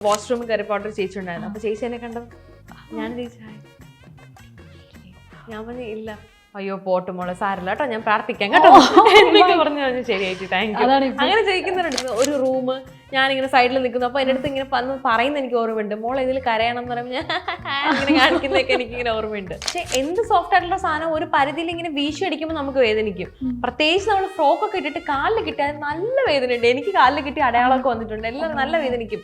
വാഷ്റൂമിൽ കയറിയപ്പോൾ ഒരു ചേച്ചി ഉണ്ടായിരുന്നു അപ്പൊ ചേച്ചി എന്നെ കണ്ടു ഞാൻ ചേച്ചി ഞാൻ പറഞ്ഞു ഇല്ല അയ്യോ പോട്ട് മോളെ സാരല്ല കേട്ടോ ഞാൻ പ്രാർത്ഥിക്കാം കേട്ടോ. എന്നൊക്കെ പറഞ്ഞു പറഞ്ഞു ശരി ചേച്ചി താങ്ക് യു അങ്ങനെ ചോദിക്കുന്നുണ്ട് ഒരു റൂം ഞാനിങ്ങനെ സൈഡിൽ നിൽക്കുന്നു അപ്പൊ എന്റെ അടുത്ത് ഇങ്ങനെ വന്ന് പറയുന്ന എനിക്ക് ഓർമ്മയുണ്ട്. മോൾ ഇതിൽ കരയണം എന്ന് പറയുമ്പോൾ ഞാൻ ഇങ്ങനെ കാണിക്കുന്നതൊക്കെ എനിക്ക് ഇങ്ങനെ ഓർമ്മയുണ്ട്. പക്ഷെ എന്ത് സോഫ്റ്റ് ആയിട്ടുള്ള സാധനം ഒരു പരിധിയിൽ ഇങ്ങനെ വീശി അടിക്കുമ്പോൾ നമുക്ക് വേദനിക്കും. പ്രത്യേകിച്ച് നമ്മൾ ഫ്രോക്ക് ഒക്കെ ഇട്ടിട്ട് കാലിൽ കിട്ടിയാൽ നല്ല വേദനയുണ്ട്. എനിക്ക് കാലിൽ കിട്ടിയ അടയാളമൊക്കെ വന്നിട്ടുണ്ട്. എല്ലാവരും നല്ല വേദനിക്കും.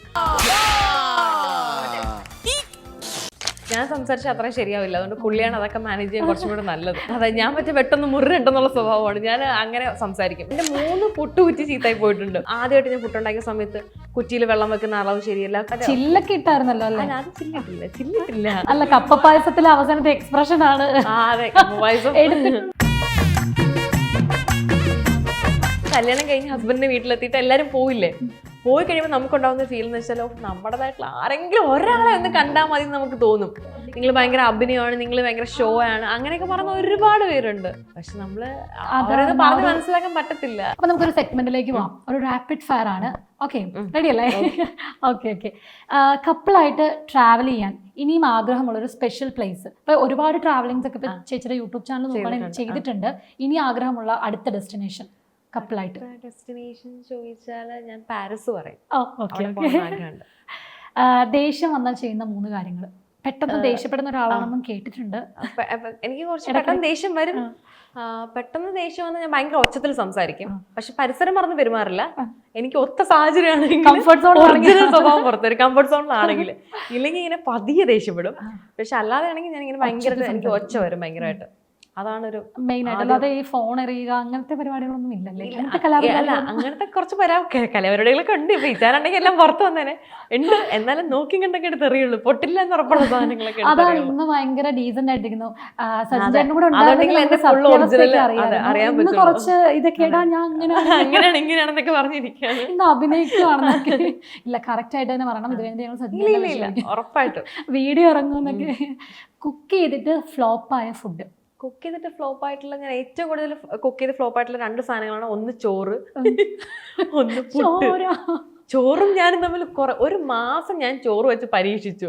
ഞാൻ സംസാരിച്ച അത്രയും ശരിയാവില്ല. അതുകൊണ്ട് പുള്ളിയാണ് അതൊക്കെ മാനേജ് ചെയ്യാൻ കുറച്ചും കൂടെ നല്ലത്. അതെ ഞാൻ മറ്റേ പെട്ടെന്ന് മുറിണ്ടെന്നുള്ള സ്വഭാവമാണ്. ഞാൻ അങ്ങനെ സംസാരിക്കും. എന്റെ മൂന്ന് പുട്ട് കുറ്റി ചീത്തായി പോയിട്ടുണ്ട്. ആദ്യമായിട്ട് ഞാൻ പുട്ടുണ്ടാക്കിയ സമയത്ത് കുറ്റിയിൽ വെള്ളം വെക്കുന്ന അളവ് ശരിയല്ല. ചില്ലൊക്കെ ഇട്ടായിരുന്നല്ലോ അല്ലേ? അത് ചില്ലിട്ടില്ല ചില്ലിട്ടില്ല അല്ല കപ്പ പായസത്തിലെ അവസാനത്തെ എക്സ്പ്രഷൻ ആണ്. കല്യാണം കഴിഞ്ഞ് ഹസ്ബൻഡിന്റെ വീട്ടിലെത്തിയിട്ട് എല്ലാരും പോയില്ലേ പോയി കഴിയുമ്പോൾ നമുക്കുണ്ടാവുന്ന ഫീൽ എന്ന് വെച്ചാൽ "ഓ, നമ്മുടേതായിട്ടുള്ള ആരെങ്കിലും ഒരാളെ ഒന്ന് കണ്ടാൽ മതി എന്ന് നമുക്ക് തോന്നും. നിങ്ങൾ ഭയങ്കര അഭിനയമാണ് നിങ്ങൾ ഭയങ്കര ഷോ ആണ് അങ്ങനെയൊക്കെ പറഞ്ഞ ഒരുപാട് പേരുണ്ട്. പക്ഷെ നമ്മൾ അവരത് പറഞ്ഞ് മനസ്സിലാക്കാൻ പറ്റത്തില്ല. അപ്പൊ നമുക്കൊരു സെഗ്മെന്റിലേക്ക് പോവാം. ഒരു റാപ്പിഡ് ഫയർ ആണ്. ഓക്കെ റെഡി അല്ലേ? ഓക്കെ ഓക്കെ കപ്പിളായിട്ട് ട്രാവൽ ചെയ്യാൻ ഇനിയും ആഗ്രഹമുള്ള ഒരു സ്പെഷ്യൽ പ്ലേസ് ഇപ്പൊ ഒരുപാട് ട്രാവലിംഗ്സ് ഒക്കെ ഇപ്പൊ ചേച്ചിയുടെ യൂട്യൂബ് ചാനൽ നോക്കുകയാണെങ്കിൽ ചെയ്തിട്ടുണ്ട്. ഇനി ആഗ്രഹമുള്ള അടുത്ത ഡെസ്റ്റിനേഷൻ കപ്പിളായിട്ട്. ഡെസ്റ്റിനേഷൻ ചോദിച്ചാൽ ഞാൻ പാരീസ് പറയും. ദേഷ്യം വന്നാൽ ചെയ്യുന്ന മൂന്ന് കാര്യങ്ങൾ പെട്ടെന്ന് ദേഷ്യപ്പെടുന്ന ഒരാളാണെന്നും കേട്ടിട്ടുണ്ട്. എനിക്ക് കുറച്ച് പെട്ടെന്ന് ദേഷ്യം വരും. പെട്ടെന്ന് ദേഷ്യം വന്നാൽ ഞാൻ ഭയങ്കര ഒച്ചത്തിൽ സംസാരിക്കും. പക്ഷെ പരിസരം മറന്ന് പെരുമാറില്ല. എനിക്ക് ഒത്ത സാഹചര്യമാണെങ്കിൽ കംഫർട്ട് സോൺ ഒറിജിനൽ സ്വഭാവം പുറത്ത് ഒരു കംഫർട്ട് സോണിലാണെങ്കിൽ ഇല്ലെങ്കിൽ ഇങ്ങനെ പതിയെ ദേഷ്യപ്പെടും. പക്ഷെ അല്ലാതെ ആണെങ്കിൽ ഞാൻ ഇങ്ങനെ ഭയങ്കര എനിക്ക് ഒച്ച വരും ഭയങ്കരമായിട്ട്. അതാണൊരു മെയിൻ ആയിട്ട്. അല്ലാതെ ഈ ഫോൺ എറിയുക അങ്ങനത്തെ പരിപാടികളൊന്നും ഇല്ലല്ലേ? അല്ല അങ്ങനത്തെ കുറച്ച് പരാ കലപരിപാടികളൊക്കെ ഉണ്ട്. ഇപ്പൊ ഇച്ചാറുണ്ടെങ്കിൽ എല്ലാം പുറത്ത് വന്നേനെ. ഉണ്ട്. എന്നാലും നോക്കി കണ്ടൊക്കെ എടുത്ത് എറിയുള്ളൂ. പൊട്ടില്ല എന്ന് ഉറപ്പുള്ള സാധനങ്ങളൊക്കെ അതാണ്. ഇന്ന് ഭയങ്കര ഡീസന്റ് ആയിട്ടിരിക്കുന്നു. ചേട്ടനും കൂടെ. അറിയാൻ കുറച്ച് ഇതൊക്കെ ഞാൻ അങ്ങനെ അങ്ങനെയാണ് ഇങ്ങനെയാണെന്നൊക്കെ പറഞ്ഞിരിക്കുകയാണ്. ഇന്ന് അഭിനയിക്കുവാണെന്നൊക്കെ. ഇല്ല കറക്റ്റ് ആയിട്ട് തന്നെ പറയണം. ഇത് കഴിഞ്ഞ് ഞങ്ങൾ ഇല്ല ഉറപ്പായിട്ടും. വീഡിയോ ഇറങ്ങുന്നൊക്കെ കുക്ക് ചെയ്തിട്ട് ഫ്ലോപ്പായ ഫുഡ് കുക്ക് ചെയ്തിട്ട് ഫ്ലോപ്പ് ആയിട്ടുള്ള ഞാൻ ഏറ്റവും കൂടുതൽ കുക്ക് ചെയ്ത് ഫ്ലോപ്പ് ആയിട്ടുള്ള രണ്ട് സാധനങ്ങളാണ് ഒന്ന് ചോറ്. ഒന്ന് പുട്ട്. ചോറും. ഞാനും തമ്മിൽ കുറെ ഒരു മാസം ഞാൻ ചോറ് വെച്ച് പരീക്ഷിച്ചു.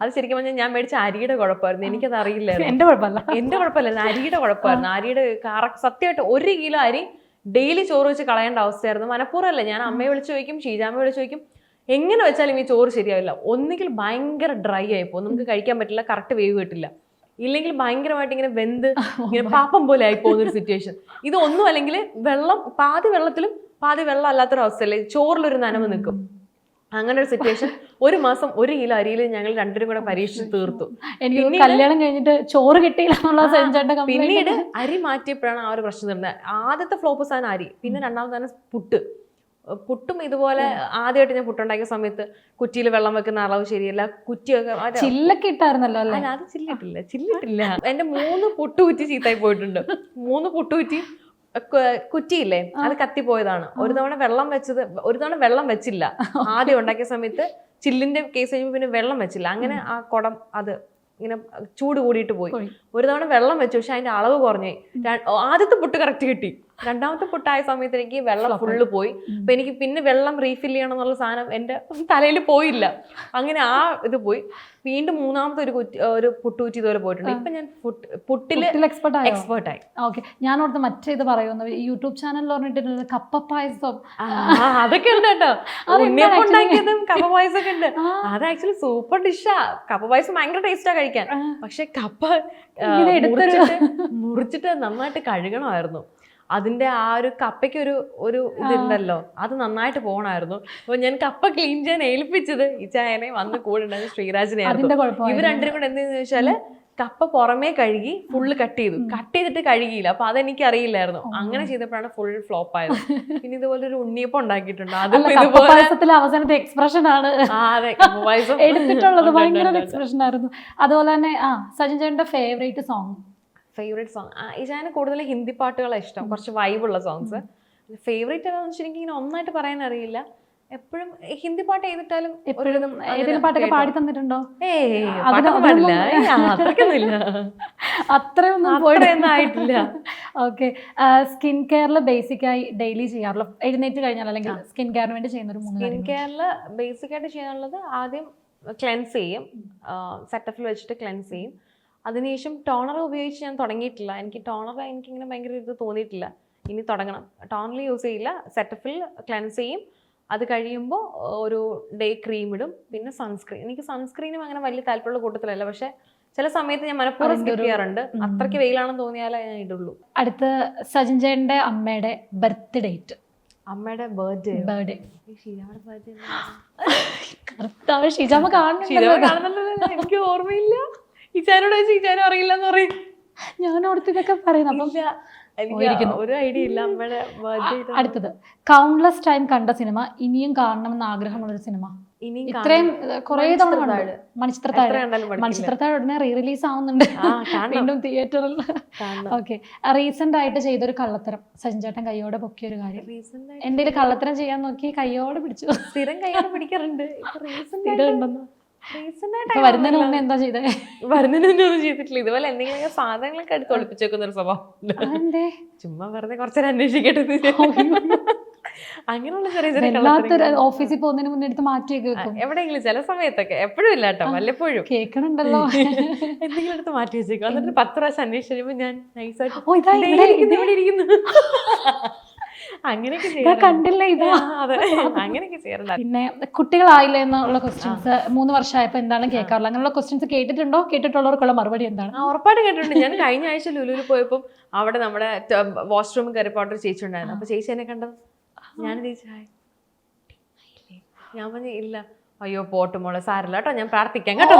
അത് ശരിക്കും പറഞ്ഞാൽ ഞാൻ മേടിച്ച അരിയുടെ കുഴപ്പമായിരുന്നു. എനിക്കത് അറിയില്ലായിരുന്നു. എന്റെ കുഴപ്പമില്ല. എന്റെ കുഴപ്പമില്ല അരിയുടെ കുഴപ്പമായിരുന്നു. അരിയുടെ കറക്റ്റ് സത്യമായിട്ട് ഒരു കിലോ അരി ഡെയിലി ചോറ് വെച്ച് കളയേണ്ട അവസ്ഥയായിരുന്നു. മനഃപൂർവമല്ല. ഞാൻ അമ്മയെ വിളിച്ചു ചോദിക്കും ഷീജാമ്മയെ വിളിച്ചു ചോദിക്കും എങ്ങനെ വെച്ചാലും ഈ ചോറ് ശരിയാവില്ല? ഒന്നുകിൽ ഭയങ്കര ഡ്രൈ ആയിപ്പോ നമുക്ക് കഴിക്കാൻ പറ്റില്ല കറക്റ്റ് വേവ് കിട്ടില്ല. ഇല്ലെങ്കിൽ ഭയങ്കരമായിട്ട് ഇങ്ങനെ വെന്ത് ഇങ്ങനെ പാപ്പം പോലെ ആയി പോകുന്ന ഒരു സിറ്റുവേഷൻ ഇതൊന്നും അല്ലെങ്കിൽ വെള്ളം പാതി വെള്ളത്തിലും പാതി വെള്ളം അല്ലാത്തൊരു അവസ്ഥയല്ലേ? ചോറിലൊരു നനവ് നിൽക്കും. അങ്ങനെ ഒരു സിറ്റുവേഷൻ ഒരു മാസം ഒരു കിലോ അരിയിൽ ഞങ്ങൾ രണ്ടുപേരും കൂടെ പരീക്ഷിച്ച് തീർത്തു. എനിക്ക് കല്യാണം കഴിഞ്ഞിട്ട് ചോറ് കിട്ടിയില്ല പിന്നീട് അരി മാറ്റിയപ്പോഴാണ് ആ ഒരു പ്രശ്നം തീർന്നത് ആദ്യത്തെ ഫ്ലോപ്പ് സാധനം അരി പിന്നെ രണ്ടാമത്തെ പുട്ട്. പുട്ടും ഇതുപോലെ ആദ്യമായിട്ട് ഞാൻ പുട്ടുണ്ടാക്കിയ സമയത്ത് കുറ്റിയിൽ വെള്ളം വെക്കുന്ന അളവ് ശരിയല്ല. കുറ്റിയൊക്കെ ചില്ലൊക്കെ ഇട്ടായിരുന്നല്ലോ അല്ലേ? അത് ചില്ലിട്ടില്ല ചില്ലിട്ടില്ല. എന്റെ മൂന്ന് പുട്ടുകുറ്റി ചീത്തായി പോയിട്ടുണ്ട്. മൂന്ന് പുട്ടുകുറ്റി കുറ്റിയില്ലേ? അത് കത്തിപ്പോയതാണ് ഒരു തവണ വെള്ളം വെച്ചത് ഒരു തവണ വെള്ളം വെച്ചില്ല. ആദ്യം ഉണ്ടാക്കിയ സമയത്ത് ചില്ലിന്റെ കേസ് കഴിയുമ്പോൾ പിന്നെ വെള്ളം വെച്ചില്ല. അങ്ങനെ ആ കുടം അത് ഇങ്ങനെ ചൂട് കൂടിയിട്ട് പോയി. പോയി. ഒരു തവണ വെള്ളം വെച്ചു പക്ഷെ അതിന്റെ അളവ് കുറഞ്ഞു ആദ്യത്തെ പുട്ട് കറക്റ്റ് കിട്ടി. രണ്ടാമത്തെ പൊട്ടായ സമയത്ത് എനിക്ക് വെള്ളം ഫുള്ള് പോയി. അപ്പൊ എനിക്ക് പിന്നെ വെള്ളം റീഫിൽ ചെയ്യണം എന്നുള്ള സാധനം എന്റെ തലയിൽ പോയില്ല. അങ്ങനെ ആ ഇത് പോയി. വീണ്ടും മൂന്നാമത്തെ ഒരു കുറ്റി ഒരു പുട്ടുകുറ്റി ഇതുപോലെ പോയിട്ടുണ്ട്. ഇപ്പൊ ഞാൻ പുട്ടിൽ പുട്ടിൽ എക്സ്പെർട്ട് ആയി? എക്സ്പെർട്ട് ആയി. ഓക്കെ. ഞാൻ ഓർത്ത് മറ്റേ ഇത് പറയുന്നു. യൂട്യൂബ് ചാനലിൽ പറഞ്ഞിട്ടുള്ളത് കപ്പ പായസം. അതൊക്കെ ഉണ്ട് കേട്ടോ. ഉണ്ടാക്കിയതും കപ്പ പായസം ഒക്കെ ഉണ്ട്. അത് ആക്ച്വലി സൂപ്പർ ഡിഷാ കപ്പ പായസം ഭയങ്കര ടേസ്റ്റാ കഴിക്കാൻ. പക്ഷെ കപ്പ മുറിച്ചിട്ട് നന്നായിട്ട് കഴുകണമായിരുന്നു. അതിന്റെ ആ ഒരു കപ്പയ്ക്ക് ഒരു ഒരു ഇതുണ്ടല്ലോ. അത് നന്നായിട്ട് പോകണമായിരുന്നു അപ്പോൾ ഞാൻ കപ്പ ക്ലീൻ ചെയ്യാൻ ഏൽപ്പിച്ചത് ഈ ചായനെ വന്ന് കൂടെ ശ്രീരാജിനെ കുഴപ്പമായിരുന്നു. ഇവർ രണ്ടും കൂടെ എന്തെന്ന് വെച്ചാൽ കപ്പ പുറമേ കഴുകി ഫുള്ള് കട്ട് ചെയ്തു. കട്ട് ചെയ്തിട്ട് കഴുകിയില്ല. അപ്പൊ അതെനിക്ക് അറിയില്ലായിരുന്നു അങ്ങനെ ചെയ്തപ്പോഴാണ് ഫുൾ ഫ്ലോപ്പ് ആയത്. പിന്നെ ഇതുപോലെ ഒരു ഉണ്ണിയപ്പം ഉണ്ടാക്കിയിട്ടുണ്ട്. അത് അല്ല കപ്പ ഇതുപോലെ അവസാനത്തെ എക്സ്പ്രഷൻ ആണ്. എടുത്തിട്ടുള്ളത് ഭയങ്കര. എക്സ്പ്രഷൻ ആയിരുന്നു. അതുപോലെ തന്നെ ആ സജിൻ ചേട്ടന്റെ ഫേവറേറ്റ് സോങ് ഫേവറേറ്റ് സോങ് ഇജാന് കൂടുതൽ ഹിന്ദി പാട്ടുകളാണ് ഇഷ്ടം. കുറച്ച് വൈബുള്ള സോങ്സ് ഫേവറേറ്റ് ഏതാണെന്ന് വെച്ചിട്ടുണ്ടെങ്കിൽ ഇങ്ങനെ ഒന്നായിട്ട് പറയാൻ അറിയില്ല. എപ്പോഴും ഹിന്ദി പാട്ട് ചെയ്തിട്ടാലും എപ്പോഴും ഏതെങ്കിലും പാട്ടൊക്കെ പാടി തന്നിട്ടുണ്ടോ? അത്രയൊന്നും ആയിട്ടില്ല. ഓക്കെ സ്കിൻ കെയറിൽ ബേസിക് ആയി ഡെയിലി ചെയ്യാറുള്ള എഴുന്നേറ്റ് കഴിഞ്ഞാൽ അല്ലെങ്കിൽ സ്കിൻ കെയറിന് വേണ്ടി ചെയ്യുന്ന ഒരു മൂന്ന് സ്കിൻ കെയറിൽ ബേസിക് ആയിട്ട് ചെയ്യാനുള്ളത് ആദ്യം ക്ലെൻസ് ചെയ്യും. സെറ്റപ്പിൽ വെച്ചിട്ട് ക്ലെൻസ് ചെയ്യും. അതിനുശേഷം ടോണർ ഉപയോഗിച്ച് ഞാൻ തുടങ്ങിയിട്ടില്ല. എനിക്ക് ടോണർ എനിക്കിങ്ങനെ ഭയങ്കര ഇത് തോന്നിയിട്ടില്ല. ഇനി തുടങ്ങണം. ടോണർ യൂസ് ചെയ്യില്ല. സെറ്റഫിൽ ക്ലെൻസ് ചെയ്യും. അത് കഴിയുമ്പോൾ ഒരു ഡേ ക്രീം ഇടും. പിന്നെ സൺസ്ക്രീൻ എനിക്ക് സൺസ്ക്രീനും അങ്ങനെ വലിയ താല്പര്യമുള്ള കൂട്ടത്തിലല്ല. പക്ഷേ ചില സമയത്ത് ഞാൻ മനഃപൂർവം സ്കിപ്പ് ചെയ്യാറുണ്ട്. അത്രയ്ക്ക് വെയിലാണെന്ന് തോന്നിയാലേ ഞാൻ ഇടുള്ളൂ. അടുത്ത സജിൻ അമ്മയുടെ ബർത്ത് ഡേറ്റ് അമ്മയുടെ ബർത്ത്ഡേ ബർത്ത്ഡേ ഷീജാമ്മയുടെ ബർത്ത്ഡേ ഷീജാമ്മ ഷിജാമ കാണുന്നുണ്ടല്ലോ. കാണുന്നുണ്ടല്ലോ. എനിക്ക് ഓർമ്മയില്ല. ഇച്ചാനോട് വെച്ച് ഇച്ചാനും അറിയില്ല എന്ന് പറയും. ഞാൻ ഓർത്ത് ഇതൊക്കെ പറയുന്നു. അപ്പം ഇല്ല, എനിക്ക് പോയിരിക്കുന്നു. ഒരു ഐഡിയ ഇല്ല. അമ്മയുടെ ബർത്ത്ഡേ അടുത്തത്. കൗണ്ട്ലെസ് ടൈം കണ്ട സിനിമ ഇനിയും കാണണം എന്ന് ആഗ്രഹമുള്ളൊരു സിനിമ. ഇത്രയും കുറെ തവണ മണിച്ചിത്രത്താഴ്. മണിച്ചിത്രത്താഴ് ഉടനെ റീ റിലീസ് ആവുന്നുണ്ട്. വീണ്ടും തിയേറ്ററിൽ. ഓക്കെ റീസെന്റ് ആയിട്ട് ചെയ്തൊരു കള്ളത്തരം. സജിൻ ചേട്ടൻ കയ്യോടെ പൊക്കിയ ഒരു കാര്യം എന്തെങ്കിലും എന്റെ കള്ളത്തരം ചെയ്യാൻ നോക്കി കയ്യോടെ പിടിച്ചു. സ്ഥിരം കയ്യോടെ പിടിക്കാറുണ്ട്. വരുന്നതിന് മുന്നേ എന്താ ചെയ്തേ? വരുന്നതിന് മുന്നേ ഒന്നും ചെയ്തിട്ടില്ല. ഇതുപോലെ എന്തെങ്കിലും സാധനങ്ങളൊക്കെ എടുത്ത് ഒളിപ്പിച്ചേക്കുന്ന ഒരു സ്വഭാവം ചുമ്മാ വെറുതെ കുറച്ചേരം അന്വേഷിക്കട്ടെ. അങ്ങനെയുള്ള ചെറിയ. ഓഫീസിൽ പോകുന്നതിന് മുന്നേ എടുത്ത് മാറ്റിയൊക്കെ വെക്കും. എവിടെയെങ്കിലും ചില സമയത്തൊക്കെ. എപ്പോഴും ഇല്ല കേട്ടോ. വല്ലപ്പോഴും. കേൾക്കണുണ്ടല്ലോ. എന്തെങ്കിലും എടുത്ത് മാറ്റി വെച്ചേക്കും. എന്നിട്ട് പത്ത് പ്രാവശ്യം അന്വേഷിച്ചു കഴിയുമ്പോൾ ഞാൻ നൈസായിട്ട് ഇരിക്കുന്നു. അങ്ങനെയൊക്കെ ഇതാ കണ്ടില്ല ഇതാ? അതെ. അങ്ങനെയൊക്കെ ചെയ്യാറുണ്ട്. പിന്നെ കുട്ടികളായില്ല എന്നുള്ള ക്വസ്റ്റ്യൻസ് മൂന്ന് വർഷമായപ്പോ എന്താണ് കേൾക്കാറുള്ളത്? അങ്ങനെയുള്ള ക്വസ്റ്റ്യൻസ് കേട്ടിട്ടുണ്ടോ? കേട്ടിട്ടുള്ളവർക്കുള്ള മറുപടി എന്താണ്? ഉറപ്പായിട്ട് കേട്ടിട്ടുണ്ട്. ഞാൻ കഴിഞ്ഞ ആഴ്ച ലുലുവിൽ പോയപ്പോൾ അവിടെ നമ്മുടെ വാഷ്റൂമിൽ കയറിയപ്പോൾ അവിടെ ഒരു ചേച്ചി ഉണ്ടായിരുന്നു. അപ്പൊ ചേച്ചി എന്നെ കണ്ടത്. ഞാൻ ചേച്ചി ഹായ്. ഞാൻ പറഞ്ഞു ഇല്ല. അയ്യോ പോട്ട് മോളെ സാരില്ല കേട്ടോ ഞാൻ പ്രാർത്ഥിക്കാം കേട്ടോ.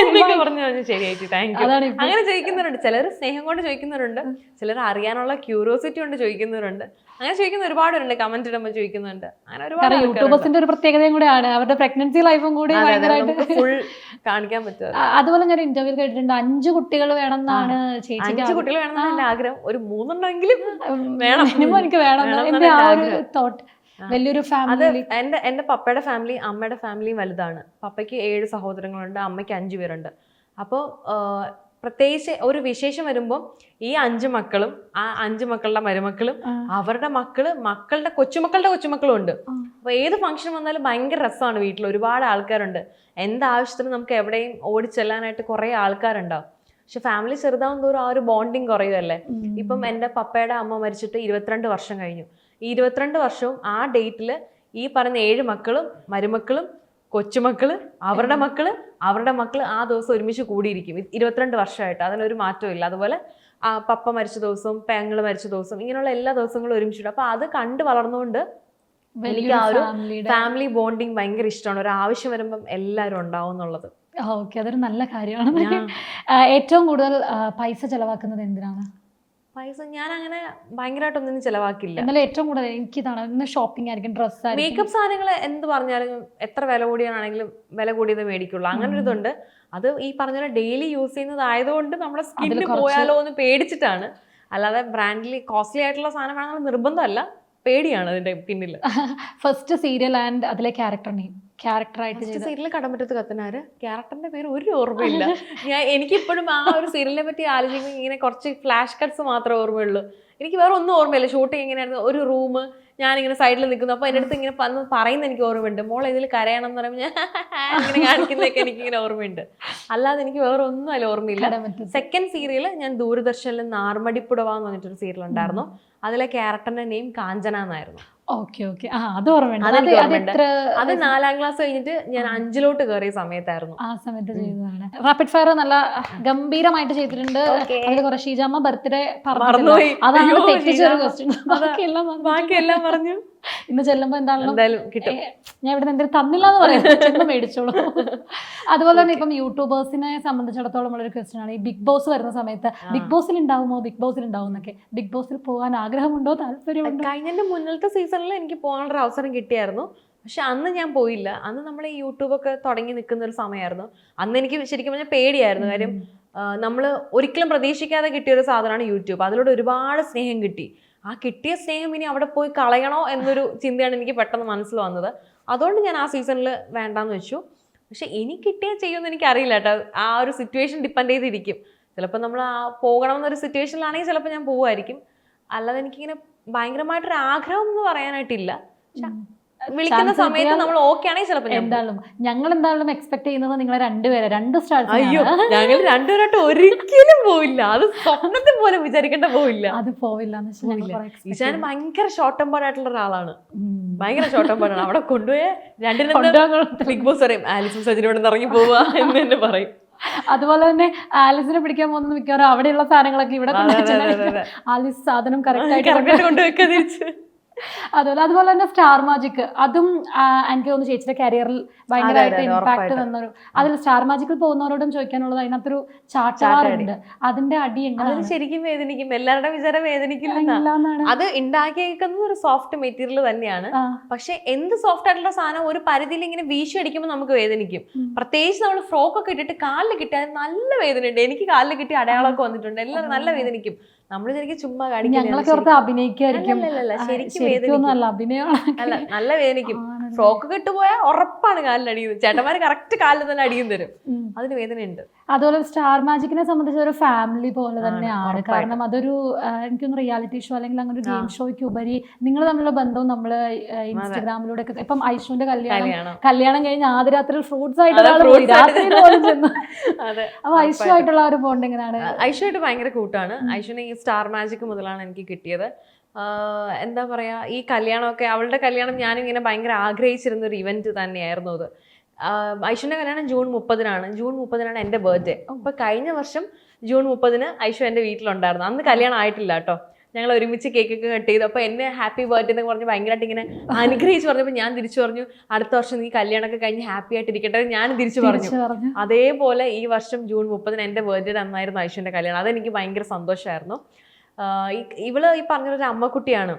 എന്നൊക്കെ പറഞ്ഞു പറഞ്ഞു ശരി ചേച്ചി താങ്ക് യു അങ്ങനെ ചോദിക്കുന്നവരുണ്ട്. ചിലർ സ്നേഹം കൊണ്ട് ചോദിക്കുന്നവരുണ്ട്. ചിലർ അറിയാനുള്ള ക്യൂരിയോസിറ്റി കൊണ്ട് ചോദിക്കുന്നവരുണ്ട്. അങ്ങനെ ചോദിക്കുന്ന ഒരുപാടുണ്ട് കമന്റ് ഇടുമ്പോൾ ചോദിക്കുന്നുണ്ട്. അങ്ങനെ ഒരുപാട് യൂട്യൂബേഴ്സിന്റെ ഒരു പ്രത്യേകതയും കൂടെയാണ്. അവരുടെ പ്രഗ്നൻസി ലൈഫും കൂടി ഫുൾ കാണിക്കാൻ പറ്റും. അതുപോലെ ഞാൻ ഇന്റർവ്യൂ കേട്ടിട്ടുണ്ട്. അഞ്ച് കുട്ടികൾ വേണമെന്നാണ് അഞ്ച് കുട്ടികൾ വേണമെന്നാണ് ആഗ്രഹം. ഒരു മൂന്നുണ്ടെങ്കിലും വേണം. മിനിമം എനിക്ക് വേണം വേണം എന്റെ ആ ഒരു തോട്ട് വലിയൊരു ഫാമിലി എന്റെ എന്റെ പപ്പയുടെ ഫാമിലി അമ്മയുടെ ഫാമിലിയും വലുതാണ്. പപ്പയ്ക്ക് ഏഴ് സഹോദരങ്ങളുണ്ട് അമ്മയ്ക്ക് അഞ്ചു പേരുണ്ട്. അപ്പോൾ പ്രത്യേകിച്ച് ഒരു വിശേഷം വരുമ്പോൾ ഈ അഞ്ച് മക്കളും ആ അഞ്ച് മക്കളുടെ മരുമക്കളും അവരുടെ മക്കൾ മക്കളുടെ കൊച്ചുമക്കളുടെ കൊച്ചുമക്കളും ഉണ്ട്. അപ്പൊ ഏത് ഫംഗ്ഷൻ വന്നാലും ഭയങ്കര രസമാണ് വീട്ടിൽ ഒരുപാട് ആൾക്കാരുണ്ട്. എന്താവശ്യത്തിന് നമുക്ക് എവിടെയും ഓടിച്ചെല്ലാനായിട്ട് കുറെ ആൾക്കാരുണ്ടാവും. പക്ഷെ ഫാമിലി ചെറുതാവും തോറും ആ ഒരു ബോണ്ടിങ് കുറയുമല്ലേ ഇപ്പം എന്റെ പപ്പയുടെ അമ്മ മരിച്ചിട്ട് ഇരുപത്തിരണ്ട് വർഷം കഴിഞ്ഞു. ഈ ഇരുപത്തിരണ്ട് വർഷവും ആ ഡേറ്റിൽ ഈ പറഞ്ഞ ഏഴ് മക്കളും മരുമക്കളും കൊച്ചുമക്കൾ അവരുടെ മക്കൾ അവരുടെ മക്കൾ ആ ദിവസം ഒരുമിച്ച് കൂടിയിരിക്കും. ഇരുപത്തിരണ്ട് വർഷമായിട്ട്. അതിനൊരു മാറ്റവും ഇല്ല. അതുപോലെ ആ പപ്പ മരിച്ച ദിവസവും പെങ്ങൾ മരിച്ച ദിവസവും ഇങ്ങനെയുള്ള എല്ലാ ദിവസങ്ങളും ഒരുമിച്ചിട്ട് അപ്പൊ അത് കണ്ട് വളർന്നുകൊണ്ട് എനിക്ക് ആ ഒരു ഫാമിലി ബോണ്ടിങ് ഭയങ്കര ഇഷ്ടമാണ്. ഒരു ആവശ്യം വരുമ്പം എല്ലാവരും ഉണ്ടാവും എന്നുള്ളത്. ഓക്കെ. അതൊരു നല്ല കാര്യമാണ്. ഏറ്റവും കൂടുതൽ പൈസ ചെലവാക്കുന്നത് എന്തിനാണ്? പൈസ ഞാൻ അങ്ങനെ ഭയങ്കരമായിട്ടൊന്നും ചിലവാക്കില്ല. എന്നാലും ഏറ്റവും കൂടുതൽ ഇന്ന് ഷോപ്പിംഗ് ആയിരിക്കും ഡ്രസ്സ് മേക്കപ്പ് സാധനങ്ങൾ എന്ത് പറഞ്ഞാലും എത്ര വില കൂടിയാണെങ്കിലും വില കൂടിയത് മേടിക്കുള്ളൂ. അങ്ങനെ ഒരു ഇതുണ്ട് അത് ഈ പറഞ്ഞ ഡെയിലി യൂസ് ചെയ്യുന്നത് ആയതുകൊണ്ട് നമ്മുടെ സ്കിന്നിൽ പോയാലോ എന്ന് പേടിച്ചിട്ടാണ്. അല്ലാതെ ബ്രാൻഡിൽ കോസ്റ്റ്ലി ആയിട്ടുള്ള സാധനം വേണമെങ്കിൽ നിർബന്ധമല്ല. പേടിയാണ് അതിന്റെ പിന്നിൽ ഫസ്റ്റ് സീരിയൽ ആൻഡ് അതിലെ ക്യാരക്ടർ നെയിം ക്യാരക്ടറായിട്ട് സീരിയൽ കടമ്പറ്റത്ത് കത്തനാര്? ക്യാരക്ടറിന്റെ പേര് ഒരു ഓർമ്മയില്ല. ഞാൻ എനിക്കിപ്പോഴും ആ ഒരു സീരിയലിനെ പറ്റി ആലോചിക്കുമ്പോൾ ഇങ്ങനെ കുറച്ച് ഫ്ലാഷ് കട്ട്സ് മാത്രമേ ഓർമ്മയുള്ളൂ. എനിക്ക് വേറെ ഒന്നും ഓർമ്മയില്ല. ഷൂട്ടിങ് എങ്ങനെയായിരുന്നു? ഒരു റൂം ഞാനിങ്ങനെ സൈഡിൽ നിൽക്കുന്നു. അപ്പോൾ എന്റെ അടുത്ത് ഇങ്ങനെ വന്ന് പറയുന്ന എനിക്ക് ഓർമ്മയുണ്ട്. മോൾ ഇതിൽ കരയണം എന്ന് പറയുമ്പോൾ ഞാൻ ഇങ്ങനെ കാണിക്കുന്നതൊക്കെ എനിക്കിങ്ങനെ ഓർമ്മയുണ്ട്. അല്ലാതെ എനിക്ക് വേറെ ഒന്നും അതിൽ ഓർമ്മയില്ല. സെക്കൻഡ് സീരിയൽ ഞാൻ ദൂരദർശനിൽ നാർമടിപ്പുടവ എന്ന് പറഞ്ഞിട്ടൊരു സീരിയൽ ഉണ്ടായിരുന്നു. അതിലെ ക്യാരക്ടറിന്റെ നെയിം കാഞ്ചന എന്നായിരുന്നു. Okay okay. ആ അത് ഓർമ്മയുണ്ട്. അത്. നാലാം ക്ലാസ് കഴിഞ്ഞിട്ട് ഞാൻ അഞ്ചിലോട്ട് കയറിയ സമയത്തായിരുന്നു. ആ സമയത്ത് ചെയ്തതാണ്. റാപ്പിഡ് ഫയർ നല്ല ഗംഭീരമായിട്ട് ചെയ്തിട്ടുണ്ട്. അതിൽ കുറെ ഷീജാമ്മ ബർത്ത്ഡേ പറഞ്ഞു അതാണ് തെറ്റിച്ചൊരു ക്വസ്റ്റ്യൻ. ബാക്കിയെല്ലാം പറഞ്ഞു ഇന്ന് ചെല്ലുമ്പോ എന്താണല്ലോ? കിട്ടും. ഞാൻ ഇവിടെ എന്തെങ്കിലും തന്നില്ല എന്ന് പറയുന്നത് മേടിച്ചോളൂ. അതുപോലെ തന്നെ ഇപ്പം യൂട്യൂബേഴ്സിനെ സംബന്ധിച്ചിടത്തോളം ഉള്ള ഒരു ക്വസ്റ്റ്യൻ ആണ്. ഈ ബിഗ് ബോസ് വരുന്ന സമയത്ത് ബിഗ് ബോസിൽ ഉണ്ടാവുമോ? ബിഗ് ബോസിൽ ഉണ്ടാവും എന്നൊക്കെ. ബിഗ് ബോസിൽ പോകാൻ ആഗ്രഹമുണ്ടോ? താല്പര്യമുണ്ടോ? കഴിഞ്ഞതിന്റെ മുന്നിലത്തെ സീസണിൽ എനിക്ക് പോകാനുള്ള അവസരം കിട്ടിയായിരുന്നു. പക്ഷെ അന്ന് ഞാൻ പോയില്ല. അന്ന് നമ്മൾ ഈ യൂട്യൂബൊക്കെ തുടങ്ങി നിൽക്കുന്ന ഒരു സമയമായിരുന്നു. അന്ന് എനിക്ക് ശരിക്കും പറഞ്ഞാൽ പേടിയായിരുന്നു. കാര്യം നമ്മൾ ഒരിക്കലും പ്രതീക്ഷിക്കാതെ കിട്ടിയ ഒരു സാധനമാണ് യൂട്യൂബ്. അതിലൂടെ ഒരുപാട് സ്നേഹം കിട്ടി. ആ കിട്ടിയ സ്നേഹം ഇനി അവിടെ പോയി കളയണോ എന്നൊരു ചിന്തയാണ് എനിക്ക് പെട്ടെന്ന് മനസ്സിൽ വന്നത്. അതുകൊണ്ട് ഞാൻ ആ സീസണിൽ വേണ്ടാന്ന് വെച്ചു. പക്ഷെ ഇനി കിട്ടിയാൽ ചെയ്യുമെന്ന് എനിക്ക് അറിയില്ല കേട്ടോ. ആ ഒരു സിറ്റുവേഷൻ ഡിപ്പെൻഡ് ചെയ്തിരിക്കും. ചിലപ്പോൾ നമ്മൾ ആ പോകണമെന്നൊരു സിറ്റുവേഷനിലാണെങ്കിൽ ചിലപ്പോൾ ഞാൻ പോകുമായിരിക്കും അല്ലാതെ എനിക്കിങ്ങനെ ഭയങ്കരമായിട്ടൊരു ആഗ്രഹം എന്ന് പറയാനായിട്ടില്ല. പക്ഷെ വിളിക്കുന്ന സമയത്ത് നമ്മൾ ഓക്കെ ആണെങ്കിൽ ചിലപ്പോൾ എന്തായാലും ഞങ്ങൾ എന്തായാലും എക്സ്പെക്ട് ചെയ്യുന്നത് നിങ്ങളെ രണ്ടുപേരെ. രണ്ട് സ്റ്റാർസ് അയ്യോ ഞങ്ങൾ രണ്ടുപേരായിട്ട് ഒരിക്കലും പോവില്ല. അത് സ്വപ്നത്തിൽ പോലും വിചാരിക്കേണ്ട പോവില്ല. അത് പോവില്ല. ഈശാൻ ഭയങ്കര ഷോർട്ട് ടെമ്പേർഡ് ആയിട്ടുള്ള ഒരാളാണ്. ഭയങ്കര ഷോർട്ട് ടെമ്പേർഡ് ആണ്. അവിടെ കൊണ്ടുപോയ രണ്ടിനും കൊണ്ടുപോകാൻ ബിഗ് ബോസ് പറയും ആലിസും സജിനും ഇറങ്ങി പോവാ എന്ന് തന്നെ പറയും. അതുപോലെ തന്നെ ആലിസിനെ പിടിക്കാൻ പോകുന്നത് മിക്കവാറും അവിടെയുള്ള സാധനങ്ങളൊക്കെ ഇവിടെ. ആലിസ് സാധനം കറക്റ്റ് ആയിട്ട് തിരിച്ച് അതുപോലെ അതുപോലെ തന്നെ സ്റ്റാർ മാജിക് അതും എനിക്ക് തോന്നുന്നു ചേച്ചിയുടെ കരിയറിൽ ഭയങ്കരമായിട്ട് ഇമ്പാക്ട്. തന്നൊരു അതിൽ സ്റ്റാർ മാജിക്കിൽ പോകുന്നവരോടും ചോദിക്കാനുള്ളത് അതിനകത്തൊരു ചാട്ടാറുണ്ട് അതിന്റെ അടി എങ്ങനെ ശരിക്കും വേദനിക്കും. എല്ലാവരുടെ വിചാരം വേദനിക്കില്ല അത് ഉണ്ടാക്കിയേക്കുന്നത് ഒരു സോഫ്റ്റ് മെറ്റീരിയൽ തന്നെയാണ്. പക്ഷെ എന്ത് സോഫ്റ്റ് ആയിട്ടുള്ള സാധനം ഒരു പരിധിയിൽ ഇങ്ങനെ വീശി അടിക്കുമ്പോൾ നമുക്ക് വേദനിക്കും. പ്രത്യേകിച്ച് നമ്മൾ ഫ്രോക്ക് ഒക്കെ ഇട്ടിട്ട് കാലിൽ കിട്ടിയാൽ നല്ല വേദനയുണ്ട്. എനിക്ക് കാലിൽ കിട്ടിയ അടയാളമൊക്കെ വന്നിട്ടുണ്ട്. എല്ലാവരും നല്ല വേദനിക്കും. നമ്മൾ ശരിക്കും ചുമ്മാ ഞങ്ങളൊക്കെ കാണിക്കും ഓർത്ത് അഭിനയിക്കായിരിക്കും ശരിക്കും. അല്ല അഭിനയമാണ് അല്ല നല്ല വേദനിക്കും. ഫ്രോക്ക് കിട്ടുപോയാൽ ഉറപ്പാണ് കാലിൽ അടിയുന്നത്. ചേട്ടന്മാർ കറക്റ്റ് കാലിൽ തന്നെ അടിയും തരും. അതിന് വേദനയുണ്ട്. അതുപോലെ സ്റ്റാർ മാജിക്കിനെ സംബന്ധിച്ച് ഒരു ഫാമിലി പോലെ തന്നെയാണ്. കാരണം അതൊരു എനിക്കൊന്ന് റിയാലിറ്റി ഷോ അല്ലെങ്കിൽ അങ്ങനെ ഒരു ഗെയിം ഷോയ്ക്ക് ഉപരി നിങ്ങൾ തമ്മിലുള്ള ബന്ധവും നമ്മൾ ഇൻസ്റ്റാഗ്രാമിലൂടെ ഒക്കെ ഇപ്പം ഐഷുവിന്റെ കല്യാണം കല്യാണം. കഴിഞ്ഞ ആദ്യ രാത്രി ഫ്രൂട്ട്സ് ആയിട്ട് അപ്പൊ ഐഷു ആയിട്ടുള്ള ഒരു ബോണ്ട് എങ്ങനെയാണ്? ഐഷുമായിട്ട് ഭയങ്കര കൂട്ടാണ്. ഐഷുവിനെ ഈ സ്റ്റാർ മാജിക് മുതലാണ് എനിക്ക് കിട്ടിയത്. എന്താ പറയുക ഈ കല്യാണമൊക്കെ അവളുടെ കല്യാണം ഞാനിങ്ങനെ ഭയങ്കര ആഗ്രഹിച്ചിരുന്ന ഒരു ഇവന്റ് തന്നെയായിരുന്നു അത്. ഐഷുവിന്റെ കല്യാണം ജൂൺ മുപ്പതിനാണ്. ജൂൺ മുപ്പതിനാണ് എന്റെ ബർത്ത്ഡേ അപ്പോൾ കഴിഞ്ഞ വർഷം ജൂൺ മുപ്പതിന് ഐഷു എന്റെ വീട്ടിലുണ്ടായിരുന്നു. അന്ന് കല്യാണം ആയിട്ടില്ല കേട്ടോ. ഞങ്ങൾ ഒരുമിച്ച് കേക്കൊക്കെ കട്ട് ചെയ്തു അപ്പോൾ എന്നെ ഹാപ്പി ബർത്ത്ഡേ എന്ന് പറഞ്ഞ് ഭയങ്കരമായിട്ട് ഇങ്ങനെ അനുഗ്രഹിച്ച് പറഞ്ഞപ്പോൾ ഞാൻ തിരിച്ചു പറഞ്ഞു അടുത്ത വർഷം നീ കല്യാണമൊക്കെ കഴിഞ്ഞ് ഹാപ്പി ആയിട്ട് ഇരിക്കട്ടെ ഞാൻ തിരിച്ചു പറഞ്ഞു. അതേപോലെ ഈ വർഷം ജൂൺ മുപ്പതിന് എന്റെ ബർത്ത്ഡേ അന്നായിരുന്നു ഐഷുവിന്റെ കല്യാണം. അതെനിക്ക് ഭയങ്കര സന്തോഷമായിരുന്നു ഇവൾ ഈ പറഞ്ഞൊരു അമ്മക്കുട്ടിയാണ്.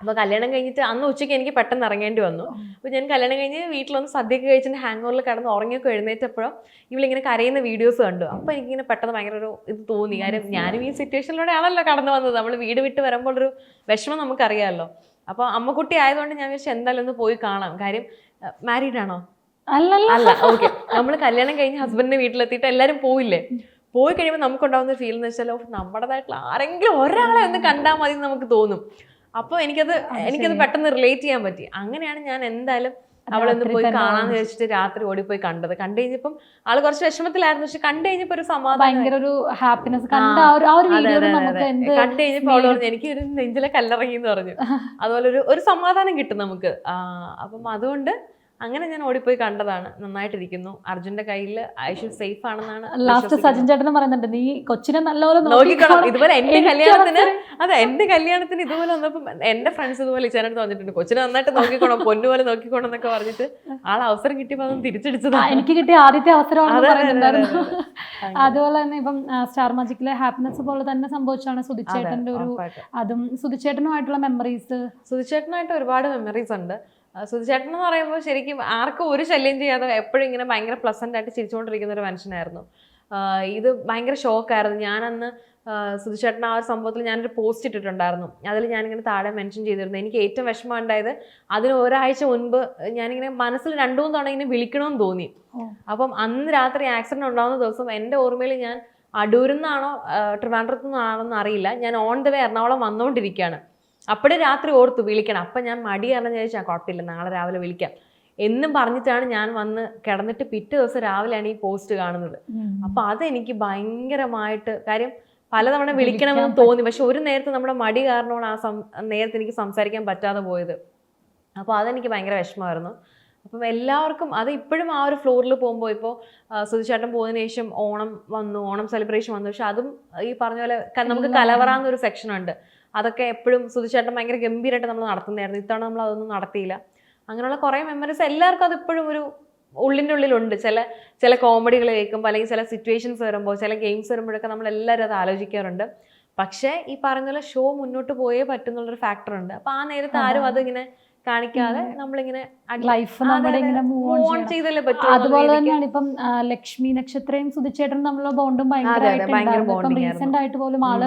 അപ്പോൾ കല്യാണം കഴിഞ്ഞിട്ട് അന്ന് ഉച്ചയ്ക്ക് എനിക്ക് പെട്ടെന്ന് ഇറങ്ങേണ്ടി വന്നു. അപ്പോൾ ഞാൻ കല്യാണം കഴിഞ്ഞ് വീട്ടിലൊന്ന് സദ്യയൊക്കെ കഴിച്ചിട്ട് ഹാങ് ഓവറിൽ കിടന്ന് ഉറങ്ങിയൊക്കെ എഴുന്നേറ്റപ്പോഴും ഇവളിങ്ങനെ കരയുന്ന വീഡിയോസ് കണ്ടു. അപ്പോൾ എനിക്കിങ്ങനെ പെട്ടെന്ന് ഭയങ്കര ഒരു ഇത് തോന്നി. കാര്യം ഞാനും ഈ സിറ്റുവേഷനിലൂടെ ആണല്ലോ കടന്നു വന്നത്. നമ്മൾ വീട് വിട്ട് വരുമ്പോൾ ഒരു വിഷമം നമുക്കറിയാമല്ലോ. അപ്പോൾ അമ്മക്കുട്ടി ആയതുകൊണ്ട് ഞാൻ വിചാരിച്ചു എന്തായാലും ഒന്ന് പോയി കാണാം. കാര്യം മാരീഡ് ആണോ? അല്ല ഓക്കെ നമ്മൾ കല്യാണം കഴിഞ്ഞ് ഹസ്ബൻഡിന്റെ വീട്ടിലെത്തിയിട്ട് എല്ലാവരും പോയില്ലേ പോയി കഴിയുമ്പോൾ നമുക്കുണ്ടാകുന്ന ഫീൽ എന്ന് വെച്ചാൽ "ഓ, നമ്മുടേതായിട്ടുള്ള ആരെങ്കിലും ഒരാളെ ഒന്ന് കണ്ടാൽ മതി എന്ന് നമുക്ക് തോന്നും. അപ്പോൾ എനിക്കത് എനിക്കത് പെട്ടെന്ന് റിലേറ്റ് ചെയ്യാൻ പറ്റി. അങ്ങനെയാണ് ഞാൻ എന്തായാലും അവളെ ഒന്ന് പോയി കാണാൻ കാണാന്ന് വെച്ചിട്ട് രാത്രി ഓടിപ്പോയി കണ്ടത്. കണ്ടു കഴിഞ്ഞപ്പം ആൾ കുറച്ച് വിഷമത്തിലായിരുന്നു. പക്ഷെ കണ്ടു കഴിഞ്ഞപ്പോ ഒരു സമാധാനം ഒരു ഹാപ്പിനെസ് കണ്ട കഴിഞ്ഞപ്പോ അവൾ പറഞ്ഞു എനിക്ക് ഒരു നെഞ്ചിലെ കല്ലറങ്ങി എന്ന് പറഞ്ഞു. അതുപോലെ ഒരു ഒരു സമാധാനം കിട്ടും നമുക്ക്. അപ്പം അതുകൊണ്ട് അങ്ങനെ ഞാൻ ഓടിപ്പോയി കണ്ടതാണ്. നന്നായിട്ടിരിക്കുന്നു. അർജുന്റെ കയ്യിൽ ഐഷു സേഫ് ആണെന്നാണ് ലാസ്റ്റ്. സജിൻ ചേട്ടൻ പറയുന്നുണ്ട് നീ കൊച്ചിനെ നല്ലപോലെ നോക്കിക്കണം. ഇതുപോലെ എന്റെ കല്യാണത്തിന് അതെ എന്റെ കല്യാണത്തിന് ഇതുപോലെ വന്നപ്പോൾ എന്റെ ഫ്രണ്ട്സ് ഇതുപോലെ ചേട്ടൻ വന്നിട്ടുണ്ട്. കൊച്ചിനെ നന്നായിട്ട് നോക്കിക്കോണം പൊന്നുപോലെ നോക്കിക്കോണം എന്നൊക്കെ പറഞ്ഞിട്ട് ആൾ അവസരം കിട്ടിയപ്പോൾ അതൊന്നും ആ, തിരിച്ചടിച്ചതാ എനിക്ക് കിട്ടിയ ആദ്യത്തെ അതെ. അതുപോലെ തന്നെ ഇപ്പം സ്റ്റാർ മാജിക്കിലെ ഹാപ്പിനെസ് പോലെ തന്നെ സംഭവിച്ചാണ് സുധിച്ചേട്ടന്റെ ഒരു അതും സുധിച്ചേട്ടനുമായിട്ടുള്ള മെമ്മറീസ് സുധിച്ചേട്ടനായിട്ട് ഒരുപാട് മെമ്മറീസ് ഉണ്ട്. ആ, സുധിച്ചേട്ടൻ എന്ന് പറയുമ്പോൾ ശരിക്കും ആർക്കും ഒരു ശല്യം ചെയ്യാതെ എപ്പോഴും ഇങ്ങനെ ഭയങ്കര പ്ലസന്റ് ആയിട്ട് ചിരിച്ചുകൊണ്ടിരിക്കുന്ന ഒരു മനുഷ്യനായിരുന്നു. ഇത് ഭയങ്കര ഷോക്കായിരുന്നു ഞാനന്ന് സുധിചേട്ടൻ ആ ഒരു സംഭവത്തിൽ ഞാനൊരു പോസ്റ്റ് ഇട്ടിട്ടുണ്ടായിരുന്നു. അതിൽ ഞാനിങ്ങനെ താഴെ മെൻഷൻ ചെയ്തിരുന്നു. എനിക്ക് ഏറ്റവും വിഷമം ഉണ്ടായത് അതിന് ഒരാഴ്ച മുൻപ് ഞാനിങ്ങനെ മനസ്സിൽ രണ്ടു മൂന്ന് തവണ ഇങ്ങനെ വിളിക്കണമെന്ന് തോന്നി. അപ്പം അന്ന് രാത്രി ആക്സിഡന്റ് ഉണ്ടാകുന്ന ദിവസം എന്റെ ഓർമ്മയിൽ ഞാൻ അടൂരിൽ നിന്നാണോ ട്രിവാൻഡ്രത്തു നിന്നാണോ എന്നറിയില്ല ഞാൻ ഓൺ ദ വേ എറണാകുളം വന്നുകൊണ്ടിരിക്കുകയാണ്. അപ്പോഴേ രാത്രി ഓർത്തു വിളിക്കണം. അപ്പം ഞാൻ മടി കാരണം ചോദിച്ചാൽ കുഴപ്പമില്ല നാളെ രാവിലെ വിളിക്കാം. എന്നും പറഞ്ഞിട്ടാണ് ഞാൻ വന്ന് കിടന്നിട്ട് പിറ്റേ ദിവസം രാവിലെയാണ് ഈ പോസ്റ്റ് കാണുന്നത്. അപ്പം അതെനിക്ക് ഭയങ്കരമായിട്ട് കാര്യം പലതവണ വിളിക്കണമെന്ന് തോന്നി. പക്ഷെ ഒരു നേരത്തെ നമ്മുടെ മടി കാരണമാണ് ആ സം നേരത്തെ എനിക്ക് സംസാരിക്കാൻ പറ്റാതെ പോയത്. അപ്പോൾ അതെനിക്ക് ഭയങ്കര വിഷമമായിരുന്നു. അപ്പം എല്ലാവർക്കും അത് ഇപ്പോഴും ആ ഒരു ഫ്ലോറിൽ പോകുമ്പോൾ ഇപ്പോൾ സുധിച്ചേട്ടൻ പോയതിനു ശേഷം ഓണം വന്നു ഓണം സെലിബ്രേഷൻ വന്നു. പക്ഷെ അതും ഈ പറഞ്ഞ പോലെ നമുക്ക്. കലവറ എന്നൊരു സെക്ഷൻ ഉണ്ട്. അതൊക്കെ എപ്പോഴും സുധിച്ചേട്ടൻ ഭയങ്കര ഗംഭീരമായിട്ട് നമ്മൾ നടത്തുന്നതായിരുന്നു. ഇത്തവണ നമ്മൾ അതൊന്നും നടത്തിയില്ല. അങ്ങനെയുള്ള കുറേ മെമ്മറീസ് എല്ലാവർക്കും അത് ഇപ്പോഴും ഒരു ഉള്ളിന്റെ ഉള്ളിലുണ്ട്. ചില ചില കോമഡികൾ കേൾക്കുമ്പോൾ അല്ലെങ്കിൽ ചില സിറ്റുവേഷൻസ് വരുമ്പോൾ ചില ഗെയിംസ് വരുമ്പോഴൊക്കെ നമ്മൾ എല്ലാവരും അത് ആലോചിക്കാറുണ്ട്. പക്ഷേ ഈ പറഞ്ഞ പോലെ ഷോ മുന്നോട്ട് പോയേ പറ്റുന്നുള്ളൊരു ഫാക്ടർ ഉണ്ട്. അപ്പോൾ ആ നേരത്ത് ആരും അതിങ്ങനെ കാണിക്കാതെ നമ്മളിങ്ങനെ ലൈഫ് നമ്മുടെ ഇങ്ങനെ മൂവ് ഓൺ ചെയ്തല്ലേ പറ്റും അതുപോലെ തന്നെയാണ് ഇപ്പം ലക്ഷ്മി നക്ഷത്രയും സുധിച്ചേട്ടനും തമ്മിലുള്ള ബോണ്ടും ഭയങ്കരമായിട്ട് റീസെന്റ് ആയിട്ട് പോലും ആൾ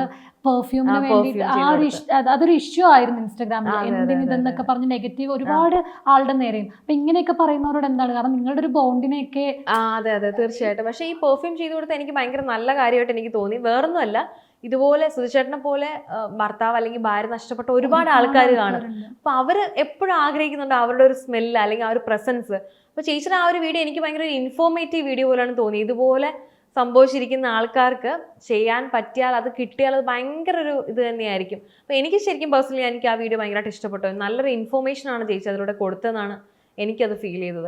പെർഫ്യൂമിന് വേണ്ടിയിട്ട് വേണ്ടി ആ ഒരു അതൊരു ഇഷ്യൂ ആയിരുന്നു ഇൻസ്റ്റാഗ്രാമിൽ എന്തിന് ഇതെന്നൊക്കെ പറഞ്ഞ് നെഗറ്റീവ് ഒരുപാട് ആളുടെ നേരെയും. അപ്പൊ ഇങ്ങനെയൊക്കെ പറയുന്നവരോട് എന്താണ്? കാരണം നിങ്ങളുടെ ഒരു ബോണ്ടിനെയൊക്കെ അതെ അതെ തീർച്ചയായിട്ടും. പക്ഷേ ഈ പെർഫ്യൂം ചെയ്ത് കൊടുത്ത എനിക്ക് ഭയങ്കര നല്ല കാര്യമായിട്ട് എനിക്ക് തോന്നി. വേറൊന്നുമല്ല. ഇതുപോലെ സുധിച്ചേട്ടനെ പോലെ ഭർത്താവ് അല്ലെങ്കിൽ ഭാര്യ നഷ്ടപ്പെട്ട ഒരുപാട് ആൾക്കാർ കാണും. അപ്പൊ അവർ എപ്പോഴും ആഗ്രഹിക്കുന്നുണ്ട് അവരുടെ ഒരു സ്മെല്ല് അല്ലെങ്കിൽ ആ ഒരു പ്രസൻസ് അപ്പൊ ചേച്ചിയുടെ ആ ഒരു വീഡിയോ എനിക്ക് ഭയങ്കര ഒരു ഇൻഫോർമേറ്റീവ് വീഡിയോ പോലെയാണ് തോന്നി ഇതുപോലെ സംഭവിച്ചിരിക്കുന്ന ആൾക്കാർക്ക് ചെയ്യാൻ പറ്റിയാൽ അത് കിട്ടിയാൽ അത് ഭയങ്കര ഒരു ഇത് തന്നെയായിരിക്കും. അപ്പൊ എനിക്ക് ശരിക്കും പേഴ്സണലി എനിക്ക് ആ വീഡിയോ ഭയങ്കരമായിട്ട് ഇഷ്ടപ്പെട്ടു. നല്ലൊരു ഇൻഫോർമേഷൻ ആണ് ചേച്ചി അതിലൂടെ കൊടുത്തതെന്നാണ് എനിക്കത് ഫീൽ ചെയ്തത്.